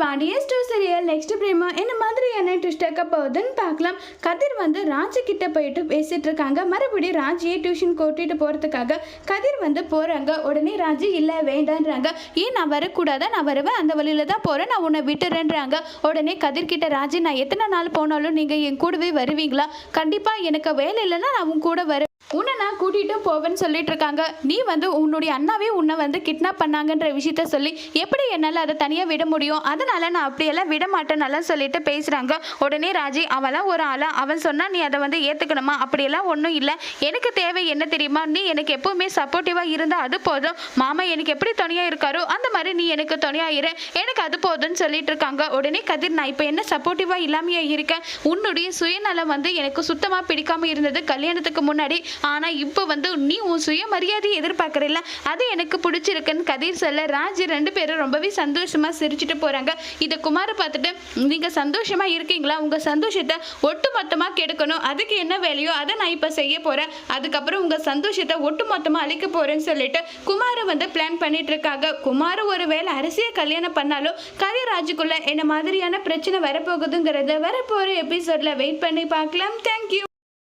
Pandian stores serial next Prema என்ன மாதிரியான twist ஆக்க போகுதுன்னு பார்க்கலாம். கதிர் வந்து ராஜி கிட்ட போயிட்டு பேசிட்டு இருக்காங்க. மறுபடியும் ராஜியை டியூஷன் கூட்டிட்டு போறதுக்காக கதிர் வந்து போறாங்க. உடனே ராஜி இல்ல வேண்டான்றாங்க ஏன் நான் வரக்கூடாதா? நான் வருவேன். அந்த வழியில தான் போறேன். நான் உன்னை விட்டுறேன்றாங்க. உடனே கதிர் கிட்ட ராஜி நான் எத்தனை நாள் போனாலும் நீங்க என் கூடவே வருவீங்களா? கண்டிப்பா எனக்கு வேலை இல்லைன்னா நான் உன் கூட வர உன்னை நான் கூட்டிகிட்டு போவேன்னு சொல்லிட்டு இருக்காங்க. நீ வந்து உன்னுடைய அண்ணாவே உன்னை வந்து கிட்னாப் பண்ணாங்கன்ற விஷயத்த சொல்லி எப்படி என்னால் அதை தனியாக விட முடியும்? அதனால் நான் அப்படியெல்லாம் விட மாட்டேன்னெல்லாம் சொல்லிட்டு பேசுகிறாங்க உடனே ராஜி அவெல்லாம் ஒரு ஆளா? அவன் சொன்னால் நீ அதை வந்து ஏற்றுக்கணுமா அப்படியெல்லாம் ஒன்றும் இல்லை. எனக்கு தேவை என்ன தெரியுமா? நீ எனக்கு எப்போவுமே சப்போர்ட்டிவாக இருந்தால் அது போதும். மாமா எனக்கு எப்படி துணையாக இருக்காரோ அந்த மாதிரி நீ எனக்கு துணையாக இரு. எனக்கு அது போதும்னு சொல்லிட்டு இருக்காங்க. உடனே கதிர் நான் இப்போ என்ன சப்போர்ட்டிவாக இல்லாமையே இருக்கேன்? உன்னுடைய சுயநலம் வந்து எனக்கு சுத்தமாக பிடிக்காமல் இருந்தது கல்யாணத்துக்கு முன்னாடி. ஆனால் இப்போ வந்து நீ உன் சுயமரியாதையை எதிர்பார்க்குறல அது எனக்கு பிடிச்சிருக்குன்னு கதிர் சொல்ல ராஜ் ரெண்டு பேரும் ரொம்பவே சந்தோஷமாக சிரிச்சுட்டு போகிறாங்க இதை குமாரை பார்த்துட்டு நீங்கள் சந்தோஷமாக இருக்கீங்களா? உங்கள் சந்தோஷத்தை ஒட்டு மொத்தமாக கெடுக்கணும். அதுக்கு என்ன வேலையோ அதை நான் இப்போ செய்ய போகிறேன் அதுக்கப்புறம் உங்கள் சந்தோஷத்தை ஒட்டு மொத்தமாக அழிக்க போகிறேன்னு சொல்லிட்டு குமாரை வந்து பிளான் பண்ணிட்டு இருக்காங்க. குமார் ஒரு வேளை அரசியை கல்யாணம் பண்ணாலும் கதிராஜுக்குள்ள என்ன மாதிரியான பிரச்சனை வரப்போகுதுங்கிறத வரப்போகிற எபிசோடில் வெயிட் பண்ணி பார்க்கலாம். தேங்க்யூ